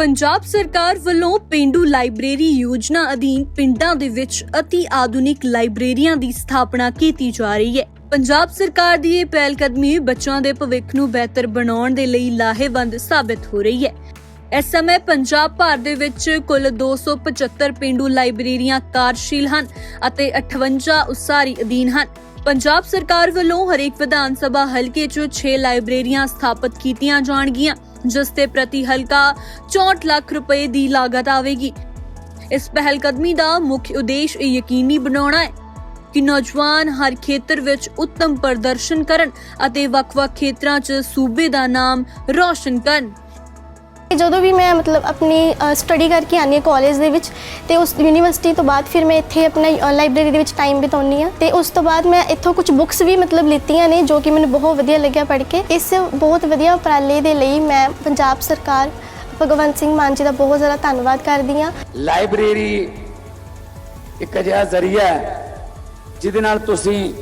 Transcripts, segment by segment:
ਪੰਜਾਬ ਸਰਕਾਰ ਵੱਲੋਂ ਪਿੰਡੂ ਲਾਇਬ੍ਰੇਰੀ ਯੋਜਨਾ ਅਧੀਨ ਪਿੰਡਾਂ ਦੇ ਵਿੱਚ ਅਤੀ ਆਧੁਨਿਕ ਲਾਇਬ੍ਰੇਰੀਆਂ ਦੀ ਸਥਾਪਨਾ ਕੀਤੀ ਜਾ ਰਹੀ ਹੈ। ਪੰਜਾਬ ਸਰਕਾਰ ਦੀ ਇਹ ਪਹਿਲ ਕਦਮੀ ਬੱਚਿਆਂ ਦੇ ਭਵਿੱਖ ਨੂੰ ਬਿਹਤਰ ਬਣਾਉਣ ਦੇ ਲਈ ਲਾਹੇਵੰਦ ਸਾਬਤ ਹੋ ਰਹੀ ਹੈ। ਇਸ ਸਮੇਂ ਪੰਜਾਬ ਭਰ ਦੇ ਵਿੱਚ ਕੁੱਲ 275 ਪਿੰਡੂ ਲਾਇਬ੍ਰੇਰੀਆਂ ਕਾਰਜਸ਼ੀਲ ਹਨ ਅਤੇ 58 ਉਸਾਰੀ ਅਧੀਨ ਹਨ। ਪੰਜਾਬ ਸਰਕਾਰ ਵੱਲੋਂ ਹਰੇਕ ਵਿਧਾਨ ਸਭਾ ਹਲਕੇ 'ਚ 6 ਲਾਇਬ੍ਰੇਰੀਆਂ ਸਥਾਪਿਤ ਕੀਤੀਆਂ ਜਾਣਗੀਆਂ। ਜਿਸ ਤੇ ਪ੍ਰਤੀ ਹਲਕਾ 64 ਲੱਖ ਰੁਪਏ ਦੀ ਲਾਗਤ ਆਵੇਗੀ। ਇਸ ਪਹਿਲ ਕਦਮੀ ਦਾ ਮੁੱਖ ਉਦੇਸ਼ ਇਹ ਯਕੀਨੀ ਬਣਾਉਣਾ ਹੈ ਕਿ ਨੌਜਵਾਨ ਹਰ ਖੇਤਰ ਵਿੱਚ ਉੱਤਮ ਪ੍ਰਦਰਸ਼ਨ ਕਰਨ ਅਤੇ ਵੱਖ-ਵੱਖ ਖੇਤਰਾਂ 'ਚ ਸੂਬੇ ਦਾ ਨਾਮ ਰੌਸ਼ਨ ਕਰਨ। ਜਦੋਂ ਵੀ ਮੈਂ ਮਤਲਬ ਆਪਣੀ ਸਟੱਡੀ ਕਰਕੇ ਆਉਂਦੀ ਹਾਂ ਕਾਲਜ ਦੇ ਵਿੱਚ, ਤੇ ਉਸ ਯੂਨੀਵਰਸਿਟੀ ਤੋਂ ਬਾਅਦ ਫਿਰ ਮੈਂ ਇੱਥੇ ਆਪਣਾ ਲਾਇਬ੍ਰੇਰੀ ਦੇ ਵਿੱਚ ਟਾਈਮ ਬਿਤਾਉਣੀ ਆ ਤੇ ਉਸ ਤੋਂ ਬਾਅਦ ਮੈਂ ਇੱਥੋਂ ਕੁਝ ਬੁੱਕਸ ਵੀ ਮਤਲਬ ਲਿੱਤੀਆਂ ਨੇ, ਜੋ ਕਿ ਮੈਨੂੰ ਬਹੁਤ ਵਧੀਆ ਲੱਗਿਆ ਪੜ੍ਹ ਕੇ। ਇਸ ਬਹੁਤ ਵਧੀਆ ਉਪਰਾਲੇ ਦੇ ਲਈ ਮੈਂ ਪੰਜਾਬ ਸਰਕਾਰ, ਭਗਵੰਤ ਸਿੰਘ ਮਾਨ ਜੀ ਦਾ ਬਹੁਤ ਜ਼ਿਆਦਾ ਧੰਨਵਾਦ ਕਰਦੀ ਹਾਂ। ਲਾਇਬ੍ਰੇਰੀ ਇੱਕ ਅਜਿਹਾ ਜ਼ਰੀਆ ਹੈ, ਜਿਹਦੇ ਨਾਲ ਤੁਸੀਂ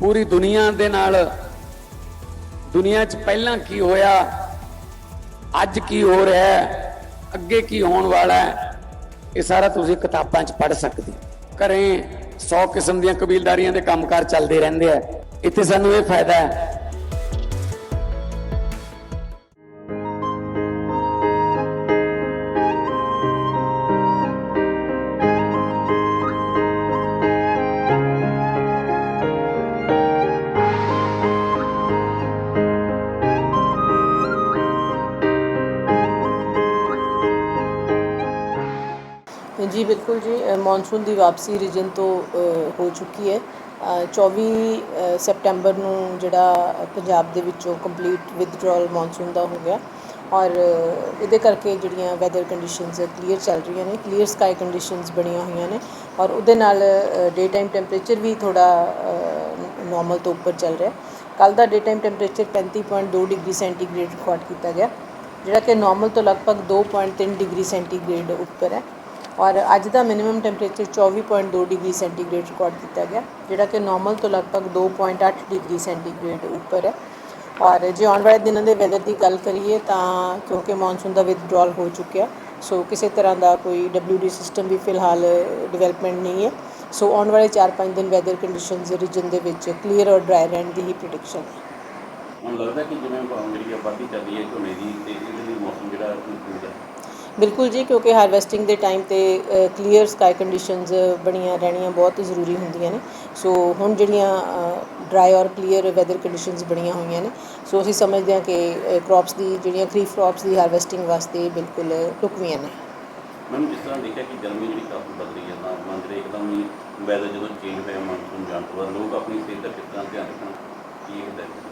ਪੂਰੀ ਦੁਨੀਆ ਦੇ ਨਾਲ ਦੁਨੀਆ 'ਚ ਪਹਿਲਾਂ ਕੀ ਹੋਇਆ ਅੱਜ ਕੀ ਹੋ ਰਿਹਾ ਹੈ? ਅੱਗੇ ਕੀ ਹੋਣ ਵਾਲਾ ਹੈ? ਇਹ ਸਾਰਾ ਤੁਸੀਂ ਕਿਤਾਬਾਂ 'ਚ ਪੜ੍ਹ ਸਕਦੇ ਹੋ। ਘਰੇ 100 ਕਿਸਮ ਦੀਆਂ ਕਬੀਲਦਾਰੀਆਂ ਦੇ ਕੰਮਕਾਰ ਚੱਲਦੇ ਰਹਿੰਦੇ ਆ। ਇੱਥੇ ਸਾਨੂੰ ਇਹ ਫਾਇਦਾ ਹੈ ਜੀ ਬਿਲਕੁਲ ਜੀ ਮੌਨਸੂਨ ਦੀ ਵਾਪਸੀ ਰੀਜਨ ਤੋਂ ਹੋ ਚੁੱਕੀ ਹੈ ਅ, 24 ਅ, ਸੈਪਟੈਂਬਰ ਨੂੰ ਜਿਹੜਾ ਪੰਜਾਬ ਦੇ ਵਿੱਚੋਂ ਕੰਪਲੀਟ ਵਿਦਡਰਾਅਲ ਮੌਨਸੂਨ ਦਾ ਹੋ ਗਿਆ ਔਰ ਇਹਦੇ ਕਰਕੇ ਜਿਹੜੀਆਂ ਵੈਦਰ ਕੰਡੀਸ਼ਨਸ ਕਲੀਅਰ ਚੱਲ ਰਹੀਆਂ ਨੇ ਕਲੀਅਰ ਸਕਾਈ ਕੰਡੀਸ਼ਨਸ ਬਣੀਆਂ ਹੋਈਆਂ ਨੇ ਔਰ ਉਹਦੇ ਨਾਲ ਡੇ ਟਾਈਮ ਟੈਂਪਰੇਚਰ ਵੀ ਥੋੜਾ ਨਾਰਮਲ ਤੋਂ ਉੱਪਰ ਚੱਲ ਰਿਹਾ ਕੱਲ ਦਾ day time temperature 35.2 degree centigrade record ਕੀਤਾ ਗਿਆ ਜਿਹੜਾ ਕਿ ਨਾਰਮਲ ਤੋਂ ਲਗਭਗ 2.3 ਡਿਗਰੀ ਸੈਂਟੀਗ੍ਰੇਡ ਉੱਪਰ ਹੈ ਔਰ ਅੱਜ ਦਾ minimum temperature 24.2 degree centigrade record ਕੀਤਾ ਗਿਆ, ਜਿਹੜਾ ਕਿ ਨਾਰਮਲ ਤੋਂ ਲਗਭਗ 2.8 ਡਿਗਰੀ ਸੈਂਟੀਗ੍ਰੇਡ ਉੱਪਰ ਹੈ। ਔਰ ਜੇ ਆਉਣ ਵਾਲੇ ਦਿਨਾਂ ਦੇ ਵੈਦਰ ਦੀ ਗੱਲ ਕਰੀਏ ਤਾਂ ਕਿਉਂਕਿ ਮੌਨਸੂਨ ਦਾ ਵਿਦਡਰਾਅਲ ਹੋ ਚੁੱਕਿਆ ਸੋ ਕਿਸੇ ਤਰ੍ਹਾਂ ਦਾ ਕੋਈ WD ਸਿਸਟਮ ਵੀ ਫਿਲਹਾਲ ਡਿਵੈਲਪਮੈਂਟ ਨਹੀਂ ਹੈ। ਸੋ ਆਉਣ ਵਾਲੇ 4-5 ਦਿਨ ਵੈਦਰ ਕੰਡੀਸ਼ਨਸ ਰੀਜਨ ਦੇ ਵਿੱਚ ਕਲੀਅਰ ਔਰ ਡਰਾਈ ਰਹਿਣ ਦੀ ਹੀ ਪ੍ਰੈਡਿਕਸ਼ਨ ਹੈ। ਹੁਣ ਲੱਗਦਾ ਕਿ ਜਿਵੇਂ ਜਿਹੜੀ ਆਬਾਦੀ ਚੱਲ ਹੈ ਝੋਨੇ ਦੀ, ਤੇ ਇਹਦੇ ਲਈ ਮੌਸਮ ਜਿਹੜਾ ਹੈ? ਬਿਲਕੁਲ ਜੀ, ਕਿਉਂਕਿ ਹਾਰਵੈਸਟਿੰਗ ਦੇ ਟਾਈਮ ਤੇ ਕਲੀਅਰ ਸਕਾਈ ਕੰਡੀਸ਼ਨਸ ਬਣੀਆਂ ਰਹਿਣੀਆਂ ਬਹੁਤ ਜ਼ਰੂਰੀ ਹੁੰਦੀਆਂ ਨੇ। ਸੋ ਹੁਣ ਜਿਹੜੀਆਂ ਡਰਾਈ ਔਰ ਕਲੀਅਰ ਵੈਦਰ ਕੰਡੀਸ਼ਨਸ ਬਣੀਆਂ ਹੋਈਆਂ ਨੇ ਸੋ ਅਸੀਂ ਸਮਝਦੇ ਹਾਂ ਕਿ ਕ੍ਰੌਪਸ ਦੀ, ਜਿਹੜੀਆਂ ਖਰੀਫ ਕ੍ਰੌਪਸ ਦੀ ਹਾਰਵੈਸਟਿੰਗ ਵਾਸਤੇ ਬਿਲਕੁਲ ਢੁਕਵੀਆਂ ਨੇ। ਮੈਨੂੰ ਜਿਸ ਤਰ੍ਹਾਂ ਦੇਖਿਆ ਕਿ ਗਰਮੀ ਜਿਹੜੀ ਕਾਫੀ ਵੱਧ ਰਹੀ ਹੈ, ਤਾਂ ਮੰਨ ਰਹੇ ਇੱਕਦਮ ਹੀ ਵੈਦਰ ਜਦੋਂ ਚੇਂਜ ਹੋਇਆ ਮੌਨਸੂਨ ਜਾਣ ਤੋਂ ਬਾਅਦ ਲੋਕ ਆਪਣੀ ਸਿਹਤ ਦਾ ਕਿਸ ਤਰ੍ਹਾਂ ਧਿਆਨ ਰੱਖਣ, ਕੀ ਹੁੰਦਾ ਹੈ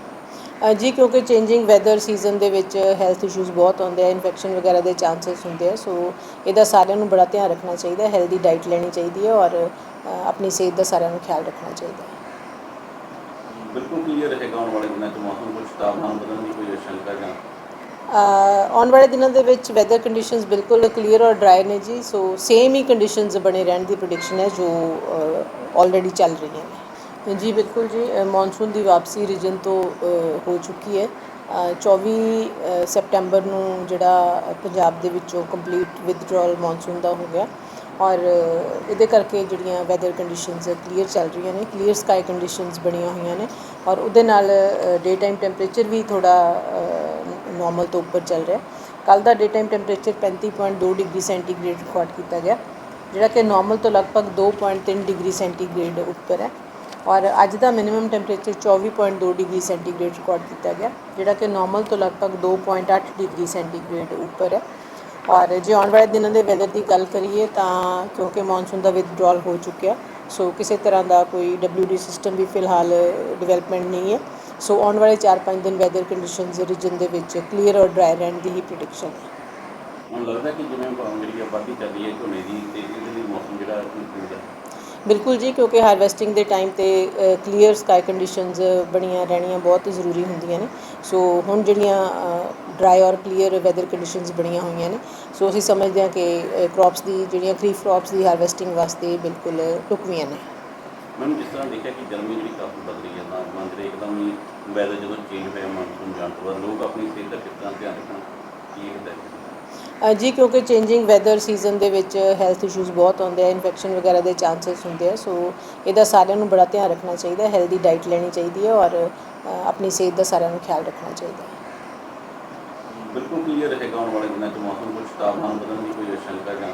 ਜੀ ਕਿਉਂਕਿ ਚੇਂਜਿੰਗ ਵੈਦਰ ਸੀਜ਼ਨ ਦੇ ਵਿੱਚ ਹੈਲਥ ਇਸ਼ੂਜ਼ ਬਹੁਤ ਆਉਂਦੇ ਆ ਇਨਫੈਕਸ਼ਨ ਵਗੈਰਾ ਦੇ ਚਾਂਸਸ ਹੁੰਦੇ ਆ ਸੋ ਇਹਦਾ ਸਾਰਿਆਂ ਨੂੰ ਬੜਾ ਧਿਆਨ ਰੱਖਣਾ ਚਾਹੀਦਾ ਹੈਲਦੀ ਡਾਈਟ ਲੈਣੀ ਚਾਹੀਦੀ ਹੈ ਔਰ ਆਪਣੀ ਸਿਹਤ ਦਾ ਸਾਰਿਆਂ ਨੂੰ ਖਿਆਲ ਰੱਖਣਾ ਚਾਹੀਦਾ ਹੈ। ਬਿਲਕੁਲ ਕਲੀਅਰ ਰਹੇਗਾ ਆਉਣ ਵਾਲੇ ਦਿਨਾਂ 'ਚ ਮੌਸਮ ਕੁਝ ਤਾਪਮਾਨ ਬਦਲਣ ਦੀ ਕੋਈ ਸ਼ੰਕਾ ਜਾਂ? ਆਉਣ ਵਾਲੇ ਦਿਨਾਂ ਦੇ ਵਿੱਚ ਵੈਦਰ ਕੰਡੀਸ਼ਨਸ ਬਿਲਕੁਲ ਕਲੀਅਰ ਔਰ ਡਰਾਈ ਨੇ ਜੀ ਸੋ ਸੇਮ ਹੀ ਕੰਡੀਸ਼ਨਸ ਬਣੇ ਰਹਿਣ ਦੀ ਪ੍ਰੈਡਿਕਸ਼ਨ ਹੈ ਜੋ ਆਲਰੇਡੀ ਚੱਲ ਰਹੀਆਂ ਨੇ। ਜੀ ਬਿਲਕੁਲ ਜੀ ਮੌਨਸੂਨ ਦੀ ਵਾਪਸੀ ਰੀਜਨ ਤੋਂ ਹੋ ਚੁੱਕੀ ਹੈ। ਅ, 24 ਅ, ਸੈਪਟੈਂਬਰ ਨੂੰ ਜਿਹੜਾ ਪੰਜਾਬ ਦੇ ਵਿੱਚੋਂ ਕੰਪਲੀਟ ਵਿਦਡਰਾਅਲ ਮੌਨਸੂਨ ਦਾ ਹੋ ਗਿਆ। ਔਰ ਇਹਦੇ ਕਰਕੇ ਜਿਹੜੀਆਂ ਵੈਦਰ ਕੰਡੀਸ਼ਨਸ ਕਲੀਅਰ ਚੱਲ ਰਹੀਆਂ ਨੇ ਕਲੀਅਰ ਸਕਾਈ ਕੰਡੀਸ਼ਨਸ ਬਣੀਆਂ ਹੋਈਆਂ ਨੇ। ਔਰ ਉਹਦੇ ਨਾਲ ਡੇ ਟਾਈਮ ਟੈਂਪਰੇਚਰ ਵੀ ਥੋੜਾ ਨਾਰਮਲ ਤੋਂ ਉੱਪਰ ਚੱਲ ਰਿਹਾ ਕੱਲ ਦਾ day time temperature 35.2 degree centigrade record ਕੀਤਾ ਗਿਆ ਜਿਹੜਾ ਕਿ ਨਾਰਮਲ ਤੋਂ ਲਗਭਗ 2.3 ਡਿਗਰੀ ਸੈਂਟੀਗ੍ਰੇਡ ਉੱਪਰ ਹੈ। ਔਰ ਅੱਜ ਦਾ minimum temperature 24.2 degree centigrade record ਕੀਤਾ ਗਿਆ, ਜਿਹੜਾ ਕਿ ਨਾਰਮਲ ਤੋਂ ਲਗਭਗ 2.8 ਡਿਗਰੀ ਸੈਂਟੀਗ੍ਰੇਡ ਉੱਪਰ ਹੈ। ਔਰ ਜੇ ਆਉਣ ਵਾਲੇ ਦਿਨਾਂ ਦੇ ਵੈਦਰ ਦੀ ਗੱਲ ਕਰੀਏ ਤਾਂ ਕਿਉਂਕਿ ਮੌਨਸੂਨ ਦਾ ਵਿਦਡਰਾਅਲ ਹੋ ਚੁੱਕਿਆ ਸੋ ਕਿਸੇ ਤਰ੍ਹਾਂ ਦਾ ਕੋਈ WD ਸਿਸਟਮ ਵੀ ਫਿਲਹਾਲ ਡਿਵੈਲਪਮੈਂਟ ਨਹੀਂ ਹੈ। ਸੋ ਆਉਣ ਵਾਲੇ 4-5 ਦਿਨ ਵੈਦਰ ਕੰਡੀਸ਼ਨਸ ਰੀਜਨ ਦੇ ਵਿੱਚ ਕਲੀਅਰ ਔਰ ਡਰਾਈ ਰਹਿਣ ਦੀ ਹੀ ਪ੍ਰੈਡਿਕਸ਼ਨ ਹੈ। ਹੁਣ ਲੱਗਦਾ ਕਿ ਜਿਵੇਂ ਜਿਹੜੀ ਆਬਾਦੀ ਚੱਲ ਹੈ ਝੋਨੇ ਦੀ ਤੇ ਇਹਦੇ ਲਈ ਮੌਸਮ ਜਿਹੜਾ ਬਿਲਕੁਲ ਜੀ, ਕਿਉਂਕਿ ਹਾਰਵੈਸਟਿੰਗ ਦੇ ਟਾਈਮ ਤੇ ਕਲੀਅਰ ਸਕਾਈ ਕੰਡੀਸ਼ਨਸ ਬਣੀਆਂ ਰਹਿਣੀਆਂ ਬਹੁਤ ਜ਼ਰੂਰੀ ਹੁੰਦੀਆਂ ਨੇ। ਸੋ ਹੁਣ ਜਿਹੜੀਆਂ ਡਰਾਈ ਔਰ ਕਲੀਅਰ ਵੈਦਰ ਕੰਡੀਸ਼ਨਸ ਬਣੀਆਂ ਹੋਈਆਂ ਨੇ ਸੋ ਅਸੀਂ ਸਮਝਦੇ ਹਾਂ ਕਿ ਕ੍ਰੌਪਸ ਦੀ, ਜਿਹੜੀਆਂ ਖਰੀਫ ਕ੍ਰੌਪਸ ਦੀ ਹਾਰਵੈਸਟਿੰਗ ਵਾਸਤੇ ਬਿਲਕੁਲ ਢੁਕਵੀਆਂ ਨੇ। ਮੈਨੂੰ ਜਿਸ ਤਰ੍ਹਾਂ ਦੇਖਿਆ ਕਿ ਗਰਮੀ ਜਿਹੜੀ ਕਾਫੀ ਵੱਧ ਰਹੀ ਹੈ, ਤਾਂ ਮੰਨ ਇੱਕਦਮ ਹੀ ਵੈਦਰ ਜਦੋਂ ਚੇਂਜ ਹੋਇਆ ਮੌਨਸੂਨ ਜਾਣ ਤੋਂ ਬਾਅਦ, ਲੋਕ ਆਪਣੀ ਸਿਹਤ ਦਾ ਕਿਸ ਧਿਆਨ ਰੱਖਣ, ਕੀ ਹੁੰਦਾ ਹੈ? ਜੀ ਕਿਉਂਕਿ ਚੇਂਜਿੰਗ ਵੈਦਰ ਸੀਜ਼ਨ ਦੇ ਵਿੱਚ ਹੈਲਥ ਇਸ਼ੂਜ਼ ਬਹੁਤ ਆਉਂਦੇ ਆ ਇਨਫੈਕਸ਼ਨ ਵਗੈਰਾ ਦੇ ਚਾਂਸਸ ਹੁੰਦੇ ਆ ਸੋ ਇਹਦਾ ਸਾਰਿਆਂ ਨੂੰ ਬੜਾ ਧਿਆਨ ਰੱਖਣਾ ਚਾਹੀਦਾ ਹੈਲਦੀ ਡਾਈਟ ਲੈਣੀ ਚਾਹੀਦੀ ਹੈ ਔਰ ਆਪਣੀ ਸਿਹਤ ਦਾ ਸਾਰਿਆਂ ਨੂੰ ਖਿਆਲ ਰੱਖਣਾ ਚਾਹੀਦਾ ਹੈ। ਬਿਲਕੁਲ ਕਲੀਅਰ ਰਹੇਗਾ ਆਉਣ ਵਾਲੇ ਦਿਨਾਂ 'ਚ ਮੌਸਮ ਕੁਝ ਤਾਪਮਾਨ ਬਦਲਣ ਦੀ ਕੋਈ ਆਸ਼ੰਕਾ ਜਾਂ?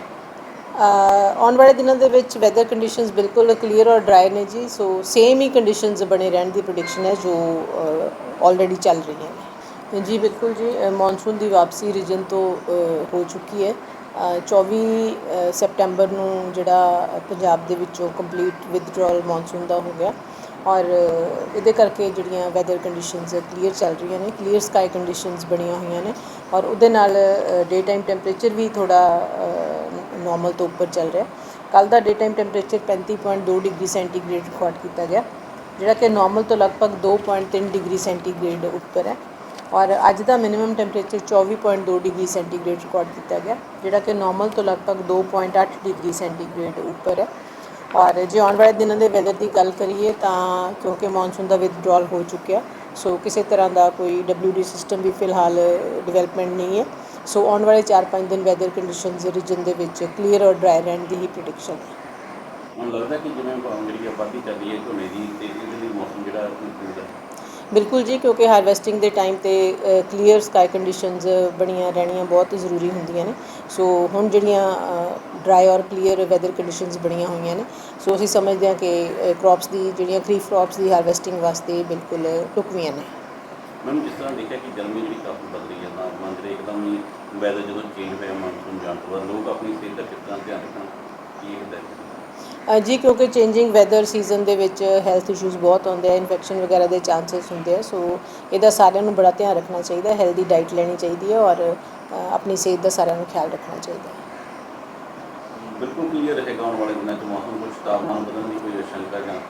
ਆਉਣ ਵਾਲੇ ਦਿਨਾਂ ਦੇ ਵਿੱਚ ਵੈਦਰ ਕੰਡੀਸ਼ਨਸ ਬਿਲਕੁਲ ਕਲੀਅਰ ਔਰ ਡਰਾਈ ਨੇ ਜੀ ਸੋ ਸੇਮ ਹੀ ਕੰਡੀਸ਼ਨਸ ਬਣੇ ਰਹਿਣ ਦੀ ਪ੍ਰੈਡਿਕਸ਼ਨ ਹੈ ਜੋ ਆਲਰੇਡੀ ਚੱਲ ਰਹੀਆਂ ਨੇ। ਜੀ ਬਿਲਕੁਲ ਜੀ ਮੌਨਸੂਨ ਦੀ ਵਾਪਸੀ ਰੀਜਨ ਤੋਂ ਹੋ ਚੁੱਕੀ ਹੈ। ਅ, 24 ਅ, ਸੈਪਟੈਂਬਰ ਨੂੰ ਜਿਹੜਾ ਪੰਜਾਬ ਦੇ ਵਿੱਚੋਂ ਕੰਪਲੀਟ ਵਿਦਡਰਾਅਲ ਮੌਨਸੂਨ ਦਾ ਹੋ ਗਿਆ। ਔਰ ਇਹਦੇ ਕਰਕੇ ਜਿਹੜੀਆਂ ਵੈਦਰ ਕੰਡੀਸ਼ਨਸ ਕਲੀਅਰ ਚੱਲ ਰਹੀਆਂ ਨੇ ਕਲੀਅਰ ਸਕਾਈ ਕੰਡੀਸ਼ਨਸ ਬਣੀਆਂ ਹੋਈਆਂ ਨੇ। ਔਰ ਉਹਦੇ ਨਾਲ ਡੇ ਟਾਈਮ ਟੈਂਪਰੇਚਰ ਵੀ ਥੋੜਾ ਨਾਰਮਲ ਤੋਂ ਉੱਪਰ ਚੱਲ ਰਿਹਾ। ਕੱਲ ਦਾ day time temperature 35.2 degree centigrade record ਕੀਤਾ ਗਿਆ ਜਿਹੜਾ ਕਿ ਨਾਰਮਲ ਤੋਂ ਲਗਭਗ 2.3 ਡਿਗਰੀ ਸੈਂਟੀਗ੍ਰੇਡ ਉੱਪਰ ਹੈ। ਔਰ ਅੱਜ ਦਾ minimum temperature 24.2 degree centigrade record ਕੀਤਾ ਗਿਆ, ਜਿਹੜਾ ਕਿ ਨਾਰਮਲ ਤੋਂ ਲਗਭਗ 2.8 ਡਿਗਰੀ ਸੈਂਟੀਗ੍ਰੇਡ ਉੱਪਰ ਹੈ। ਔਰ ਜੇ ਆਉਣ ਵਾਲੇ ਦਿਨਾਂ ਦੇ ਵੈਦਰ ਦੀ ਗੱਲ ਕਰੀਏ ਤਾਂ ਕਿਉਂਕਿ ਮੌਨਸੂਨ ਦਾ ਵਿਦਡਰਾਅਲ ਹੋ ਚੁੱਕਿਆ ਸੋ ਕਿਸੇ ਤਰ੍ਹਾਂ ਦਾ ਕੋਈ ਡਬਲਯੂਡੀ ਸਿਸਟਮ ਵੀ ਫਿਲਹਾਲ ਡਿਵੈਲਪਮੈਂਟ ਨਹੀਂ ਹੈ। ਸੋ ਆਉਣ ਵਾਲੇ 4-5 ਦਿਨ ਵੈਦਰ ਕੰਡੀਸ਼ਨਸ ਰੀਜਨ ਦੇ ਵਿੱਚ ਕਲੀਅਰ ਔਰ ਡਰਾਈ ਰਹਿਣ ਦੀ ਹੀ ਪ੍ਰੈਡਿਕਸ਼ਨ ਹੈ। ਹੁਣ ਲੱਗਦਾ ਕਿ ਜਿਵੇਂ ਜਿਹੜੀ ਆਬਾਦੀ ਚੱਲ ਹੈ ਝੋਨੇ ਦੀ, ਤੇ ਇਹਦੇ ਲਈ ਮੌਸਮ ਜਿਹੜਾ ਹੈ? ਬਿਲਕੁਲ ਜੀ, ਕਿਉਂਕਿ ਹਾਰਵੈਸਟਿੰਗ ਦੇ ਟਾਈਮ ਤੇ ਕਲੀਅਰ ਸਕਾਈ ਕੰਡੀਸ਼ਨਸ ਬਣੀਆਂ ਰਹਿਣੀਆਂ ਬਹੁਤ ਜ਼ਰੂਰੀ ਹੁੰਦੀਆਂ ਨੇ। ਸੋ ਹੁਣ ਜਿਹੜੀਆਂ ਡਰਾਈ ਔਰ ਕਲੀਅਰ ਵੈਦਰ ਕੰਡੀਸ਼ਨਸ ਬਣੀਆਂ ਹੋਈਆਂ ਨੇ ਸੋ ਅਸੀਂ ਸਮਝਦੇ ਹਾਂ ਕਿ ਕ੍ਰੌਪਸ ਦੀ, ਜਿਹੜੀਆਂ ਖਰੀਫ ਕ੍ਰੌਪਸ ਦੀ ਹਾਰਵੈਸਟਿੰਗ ਵਾਸਤੇ ਬਿਲਕੁਲ ਢੁਕਵੀਆਂ ਨੇ। ਮੈਨੂੰ ਜਿਸ ਤਰ੍ਹਾਂ ਦੇਖਿਆ ਕਿ ਗਰਮੀ ਜਿਹੜੀ ਕਾਫੀ ਵੱਧ ਰਹੀ ਹੈ ਤਾਪਮਾਨ ਜਿਹੜੇ ਇੱਕਦਮ ਹੀ ਵੈਦਰ ਜਦੋਂ ਚੇਂਜ ਹੋਇਆ ਮੌਨਸੂਨ ਜਾਣ ਤੋਂ ਬਾਅਦ ਲੋਕ ਆਪਣੀ ਸਿਹਤ ਦਾ ਕਿਸ ਤਰ੍ਹਾਂ ਧਿਆਨ ਰੱਖਣ, ਕੀ ਹੁੰਦਾ ਹੈ? ਜੀ ਕਿਉਂਕਿ ਚੇਂਜਿੰਗ ਵੈਦਰ ਸੀਜ਼ਨ ਦੇ ਵਿੱਚ ਹੈਲਥ ਇਸ਼ੂਜ਼ ਬਹੁਤ ਆਉਂਦੇ ਆ ਇਨਫੈਕਸ਼ਨ ਵਗੈਰਾ ਦੇ ਚਾਂਸਸ ਹੁੰਦੇ ਆ ਸੋ ਇਹਦਾ ਸਾਰਿਆਂ ਨੂੰ ਬੜਾ ਧਿਆਨ ਰੱਖਣਾ ਚਾਹੀਦਾ ਹੈਲਦੀ ਡਾਈਟ ਲੈਣੀ ਚਾਹੀਦੀ ਹੈ ਔਰ ਆਪਣੀ ਸਿਹਤ ਦਾ ਸਾਰਿਆਂ ਨੂੰ ਖਿਆਲ ਰੱਖਣਾ ਚਾਹੀਦਾ ਹੈ। ਬਿਲਕੁਲ ਕਲੀਅਰ ਰਹੇਗਾ ਆਉਣ ਵਾਲੇ ਦਿਨਾਂ 'ਚ ਮੌਸਮ ਕੁਝ ਤਾਪਮਾਨ ਬਦਲਣ ਦੀ ਕੋਈ ਆਸ਼ੰਕਾ ਜਾਂ?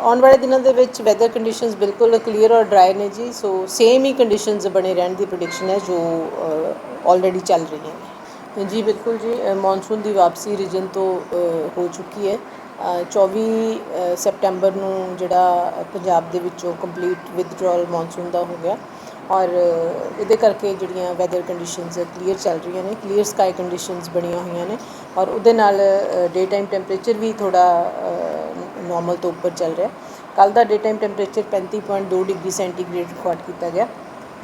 ਆਉਣ ਵਾਲੇ ਦਿਨਾਂ ਦੇ ਵਿੱਚ ਵੈਦਰ ਕੰਡੀਸ਼ਨਸ ਬਿਲਕੁਲ ਕਲੀਅਰ ਔਰ ਡਰਾਈ ਨੇ ਜੀ ਸੋ ਸੇਮ ਹੀ ਕੰਡੀਸ਼ਨਸ ਬਣੇ ਰਹਿਣ ਦੀ ਪ੍ਰੈਡਿਕਸ਼ਨ ਹੈ ਜੋ ਆਲਰੇਡੀ ਚੱਲ ਰਹੀਆਂ ਨੇ। ਜੀ ਬਿਲਕੁਲ ਜੀ ਮੌਨਸੂਨ ਦੀ ਵਾਪਸੀ ਰੀਜਨ ਤੋਂ ਹੋ ਚੁੱਕੀ ਹੈ। ਅ, 24 ਅ, ਸੈਪਟੈਂਬਰ ਨੂੰ ਜਿਹੜਾ ਪੰਜਾਬ ਦੇ ਵਿੱਚੋਂ ਕੰਪਲੀਟ ਵਿਦਡਰਾਅਲ ਮੌਨਸੂਨ ਦਾ ਹੋ ਗਿਆ। ਔਰ ਇਹਦੇ ਕਰਕੇ ਜਿਹੜੀਆਂ ਵੈਦਰ ਕੰਡੀਸ਼ਨਸ ਕਲੀਅਰ ਚੱਲ ਰਹੀਆਂ ਨੇ ਕਲੀਅਰ ਸਕਾਈ ਕੰਡੀਸ਼ਨਸ ਬਣੀਆਂ ਹੋਈਆਂ ਨੇ। ਔਰ ਉਹਦੇ ਨਾਲ ਡੇ ਟਾਈਮ ਟੈਂਪਰੇਚਰ ਵੀ ਥੋੜਾ ਨਾਰਮਲ ਤੋਂ ਉੱਪਰ ਚੱਲ ਰਿਹਾ। ਕੱਲ ਦਾ day time temperature 35.2 degree centigrade record ਕੀਤਾ ਗਿਆ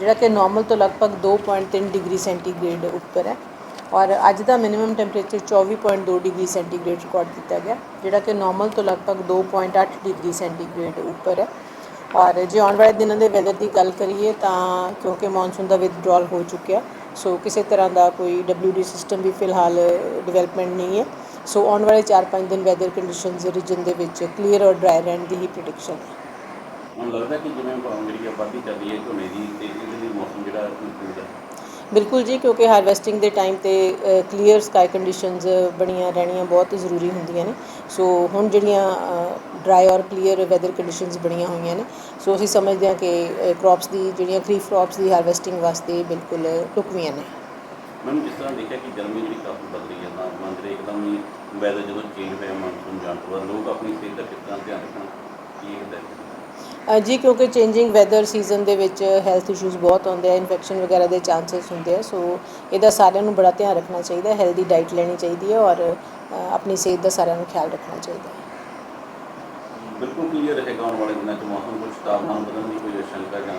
ਜਿਹੜਾ ਕਿ ਨਾਰਮਲ ਤੋਂ ਲਗਭਗ 2.3 ਡਿਗਰੀ ਸੈਂਟੀਗ੍ਰੇਡ ਉੱਪਰ ਹੈ। ਔਰ ਅੱਜ ਦਾ minimum temperature 24.2 degree centigrade record ਕੀਤਾ ਗਿਆ, ਜਿਹੜਾ ਕਿ ਨਾਰਮਲ ਤੋਂ ਲਗਭਗ 2.8 ਡਿਗਰੀ ਸੈਂਟੀਗ੍ਰੇਡ ਉੱਪਰ ਹੈ। ਔਰ ਜੇ ਆਉਣ ਵਾਲੇ ਦਿਨਾਂ ਦੇ ਵੈਦਰ ਦੀ ਗੱਲ ਕਰੀਏ ਤਾਂ ਕਿਉਂਕਿ ਮੌਨਸੂਨ ਦਾ ਵਿਦਡਰਾਅਲ ਹੋ ਚੁੱਕਿਆ ਸੋ ਕਿਸੇ ਤਰ੍ਹਾਂ ਦਾ ਕੋਈ ਡਬਲਯੂਡੀ ਸਿਸਟਮ ਵੀ ਫਿਲਹਾਲ ਡਿਵੈਲਪਮੈਂਟ ਨਹੀਂ ਹੈ। ਸੋ ਆਉਣ ਵਾਲੇ 4-5 ਦਿਨ ਵੈਦਰ ਕੰਡੀਸ਼ਨਸ ਰੀਜਨ ਦੇ ਵਿੱਚ ਕਲੀਅਰ ਔਰ ਡਰਾਈ ਰਹਿਣ ਦੀ ਹੀ ਪ੍ਰੈਡਿਕਸ਼ਨ ਹੈ। ਹੁਣ ਲੱਗਦਾ ਕਿ ਜਿਵੇਂ ਜਿਹੜੀ ਆਬਾਦੀ ਚੱਲ ਰਹੀ ਹੈ ਝੋਨੇ ਦੀ ਤੇ ਇਹਦੇ ਲਈ ਮੌਸਮ ਜਿਹੜਾ ਹੈ। ਬਿਲਕੁਲ ਜੀ, ਕਿਉਂਕਿ ਹਾਰਵੈਸਟਿੰਗ ਦੇ ਟਾਈਮ ਤੇ ਕਲੀਅਰ ਸਕਾਈ ਕੰਡੀਸ਼ਨਸ ਬਣੀਆਂ ਰਹਿਣੀਆਂ ਬਹੁਤ ਜ਼ਰੂਰੀ ਹੁੰਦੀਆਂ ਨੇ। ਸੋ ਹੁਣ ਜਿਹੜੀਆਂ ਡਰਾਈ ਔਰ ਕਲੀਅਰ ਵੈਦਰ ਕੰਡੀਸ਼ਨਸ ਬਣੀਆਂ ਹੋਈਆਂ ਨੇ ਸੋ ਅਸੀਂ ਸਮਝਦੇ ਹਾਂ ਕਿ ਕ੍ਰੌਪਸ ਦੀ, ਜਿਹੜੀਆਂ ਖਰੀਫ ਕ੍ਰੌਪਸ ਦੀ ਹਾਰਵੈਸਟਿੰਗ ਵਾਸਤੇ ਬਿਲਕੁਲ ਢੁਕਵੀਆਂ ਨੇ। ਮੈਨੂੰ ਜਿਸ ਤਰ੍ਹਾਂ ਦੇਖਿਆ ਕਿ ਗਰਮੀ ਜਿਹੜੀ ਕਾਫੀ ਵੱਧ ਰਹੀ ਹੈ ਤਾਪਮਾਨ ਜਿਹੜੇ ਇੱਕਦਮ ਹੀ ਵੈਦਰ ਜਦੋਂ ਚੇਂਜ ਹੋਇਆ ਮੌਨਸੂਨ ਜਾਣ ਤੋਂ ਬਾਅਦ ਲੋਕ ਆਪਣੀ ਸਿਹਤ ਦਾ ਕਿਸ ਤਰ੍ਹਾਂ ਧਿਆਨ ਰੱਖਣ, ਕੀ ਹੁੰਦਾ ਹੈ ਜੀ ਕਿਉਂਕਿ ਚੇਂਜਿੰਗ ਵੈਦਰ ਸੀਜ਼ਨ ਦੇ ਵਿੱਚ ਹੈਲਥ ਇਸ਼ੂਜ਼ ਬਹੁਤ ਆਉਂਦੇ ਆ ਇਨਫੈਕਸ਼ਨ ਵਗੈਰਾ ਦੇ ਚਾਂਸਸ ਹੁੰਦੇ ਆ ਸੋ ਇਹਦਾ ਸਾਰਿਆਂ ਨੂੰ ਬੜਾ ਧਿਆਨ ਰੱਖਣਾ ਚਾਹੀਦਾ ਹੈਲਦੀ ਡਾਈਟ ਲੈਣੀ ਚਾਹੀਦੀ ਹੈ ਔਰ ਆਪਣੀ ਸਿਹਤ ਦਾ ਸਾਰਿਆਂ ਨੂੰ ਖਿਆਲ ਰੱਖਣਾ ਚਾਹੀਦਾ ਹੈ। ਬਿਲਕੁਲ ਕਲੀਅਰ ਰਹੇਗਾ ਆਉਣ ਵਾਲੇ ਦਿਨਾਂ 'ਚ ਮੌਸਮ ਕੁਝ ਤਾਪਮਾਨ ਬਦਲਣ ਦੀ ਕੋਈ ਆਸ਼ੰਕਾ ਜਾਂ?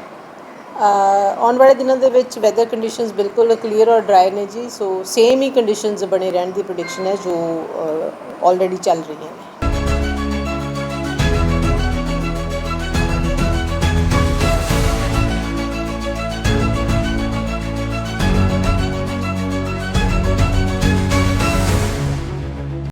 ਆਉਣ ਵਾਲੇ ਦਿਨਾਂ ਦੇ ਵਿੱਚ ਵੈਦਰ ਕੰਡੀਸ਼ਨਸ ਬਿਲਕੁਲ ਕਲੀਅਰ ਔਰ ਡਰਾਈ ਨੇ ਜੀ ਸੋ ਸੇਮ ਹੀ ਕੰਡੀਸ਼ਨਸ ਬਣੇ ਰਹਿਣ ਦੀ ਪ੍ਰੈਡਿਕਸ਼ਨ ਹੈ ਜੋ ਆਲਰੇਡੀ ਚੱਲ ਰਹੀਆਂ ਨੇ।